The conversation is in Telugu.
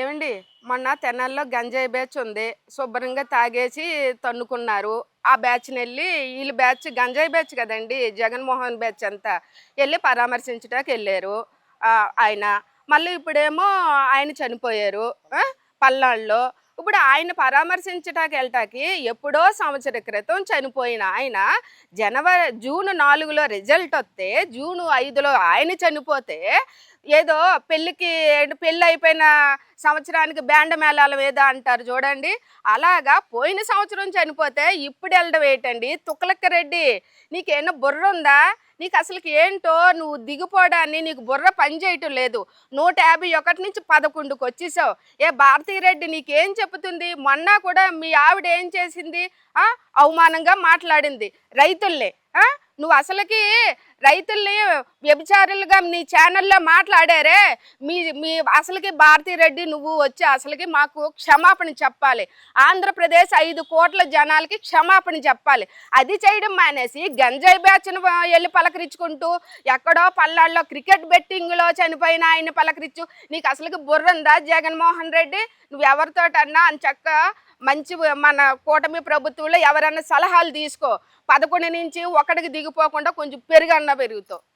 ఏమండి? మొన్న తెనాల్లో గంజాయి బ్యాచ్ ఉంది. శుభ్రంగా తాగేసి తన్నుకున్నారు. ఆ బ్యాచ్ని వెళ్ళి వీళ్ళు బ్యాచ్ గంజాయి బ్యాచ్ కదండి జగన్మోహన్ బ్యాచ్ అంతా. వెళ్ళి పరామర్శించడానికి వెళ్ళారు ఆయన. మళ్ళీ ఇప్పుడేమో ఆయన చనిపోయారు పల్నాడులో. ఇప్పుడు ఆయన పరామర్శించటానికి వెళ్ళటానికి ఎప్పుడో సంవత్సర క్రితం చనిపోయిన ఆయన జనవరి జూన్ నాలుగులో రిజల్ట్ వస్తే జూన్ ఐదులో ఆయన చనిపోతే ఏదో పెళ్ళికి పెళ్ళి అయిపోయిన సంవత్సరానికి బ్యాండ్ మేళాల ఏదో అంటారు చూడండి. అలాగా పోయిన సంవత్సరం చనిపోతే ఇప్పుడు వెళ్ళడం ఏంటండి? తుక్కలక్క రెడ్డి నీకేమన్నా బుర్ర ఉందా? నీకు అసలుకి ఏంటో? నువ్వు దిగిపోవడాన్ని నీకు బుర్ర పని చేయటం లేదు. నూట యాభై ఒకటి నుంచి పదకొండుకి వచ్చేసావు. ఏ భారతీరెడ్డి నీకేం చెబుతుంది? మొన్న కూడా మీ ఆవిడ ఏం చేసింది? అవమానంగా మాట్లాడింది. రైతుల్ని. నువ్వు అసలుకి రైతుల్ని వ్యభిచారులుగా నీ ఛానల్లో మాట్లాడారే? మీ మీ అసలుకి భారతిరెడ్డి నువ్వు వచ్చి అసలుకి మాకు క్షమాపణ చెప్పాలి. ఆంధ్రప్రదేశ్ ఐదు కోట్ల జనాలకి క్షమాపణ చెప్పాలి. అది చేయడం మానేసి గంజాయి బ్యాచ్ను వెళ్ళి పలకరించుకుంటూ ఎక్కడో పల్లాల్లో క్రికెట్ బెట్టింగ్లో చనిపోయిన ఆయన పలకరించు. నీకు అసలుకి బుర్రందా జగన్మోహన్ రెడ్డి? నువ్వు ఎవరితోటన్నా అని చక్క మంచి మన కూటమి ప్రభుత్వంలో ఎవరన్నా సలహాలు తీసుకో. పదకొండు నుంచి ఒకటికి దిగిపోకుండా కొంచెం పెరుగన్నా పెరుగుతావు.